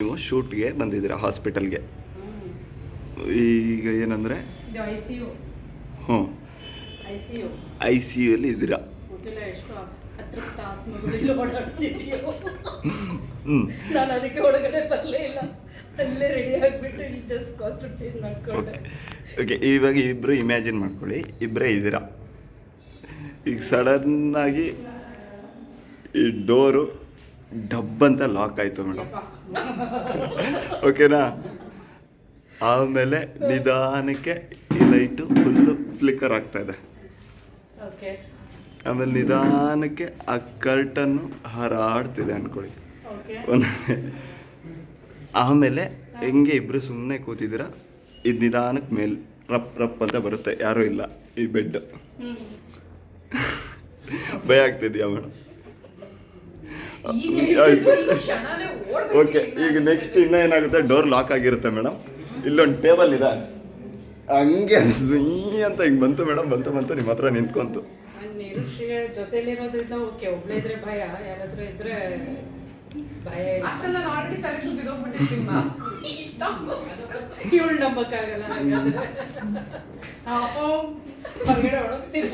ನೀವು ಶೂಟ್ಗೆ ಬಂದಿದ್ದೀರಾ ಹಾಸ್ಪಿಟಲ್ಗೆ? ಈಗ ಏನಂದರೆ? I C U. ಹ್ಞೂ. I C U. ಅಲ್ಲಿ ಇದ್ದೀರಾ ಓಕೆ. ಇವಾಗ ಇಬ್ಬರು ಇಮ್ಯಾಜಿನ್ ಮಾಡ್ಕೊಳ್ಳಿ. ಇಬ್ಬರೇ ಇದ್ದೀರಾ? ಈಗ ಸಡನ್ನಾಗಿ ಈ ಡೋರು ಡಬ್ ಅಂತ ಲಾಕ್ ಆಯಿತು ಮೇಡಮ್. ಓಕೆನಾ ಆಮೇಲೆ ನಿಧಾನಕ್ಕೆ ಈ ಲೈಟು ಫುಲ್ಲು ಫ್ಲಿಕ್ಕರ್ ಆಗ್ತಾ ಇದೆ. ಆಮೇಲೆ ನಿಧಾನಕ್ಕೆ ಆ ಕರ್ಟನ್ನು ಹಾರಾಡ್ತಿದೆ ಒಂದು ಆಮೇಲೆ ಹೆಂಗೆ ಇಬ್ಬರು ಸುಮ್ಮನೆ ಕೂತಿದ್ದೀರಾ? ಇದು ನಿಧಾನಕ್ಕೆ ಮೇಲೆ ರಪ್ ರಪ್ ಅಂತ ಬರುತ್ತೆ ಯಾರೂ ಇಲ್ಲ ಈ ಬೆಡ್ ಭಯ ಆಗ್ತಿದ್ಯಾ ಮೇಡಮ್? ಆಯ್ತು ಈ ಕ್ಷಣನೇ ಓಡ್ಬೇಕು ಓಕೆ ಈಗ ನೆಕ್ಸ್ಟ್ ಇನ್ನೂ ಏನಾಗುತ್ತೆ ಡೋರ್ ಲಾಕ್ ಆಗಿರುತ್ತೆ ಮೇಡಮ್ ಇಲ್ಲೊಂದು ಟೇಬಲ್ ಇದೆ ಹಂಗೆ ಈ ಅಂತ ಹಿಂಗೆ ಬಂತು ಮೇಡಮ್ ಬಂತು ಬಂತು ನಿಮ್ಮ ಹತ್ರ ನಿಂತ್ಕೊಂತು ಜೊತೆಲಿರೋದ್ರಿಂದ ಓಕೆ ಒಬ್ಳೆ ಇದ್ರೆ ಭಯ ಯಾರಾದ್ರೂ ಇದ್ರೆ ಭಯ ಅಷ್ಟೆಲ್ಲ ನಾನು ಆಲ್ರೆಡಿ ತಲೆ ಸುತ್ತಿದೋಗ್ಬಿಟ್ಟಿರ್ತೀನಿ ಮಾ ಇಷ್ಟ ಇವಳು ನಂಬಕ್ಕಾಗಲ್ಲ ಹಾಗಾದ್ರೆ ಅಪ್ಪ ಹೊರಗಡೆ ಹೊಡೋಗ್ತೀನಿ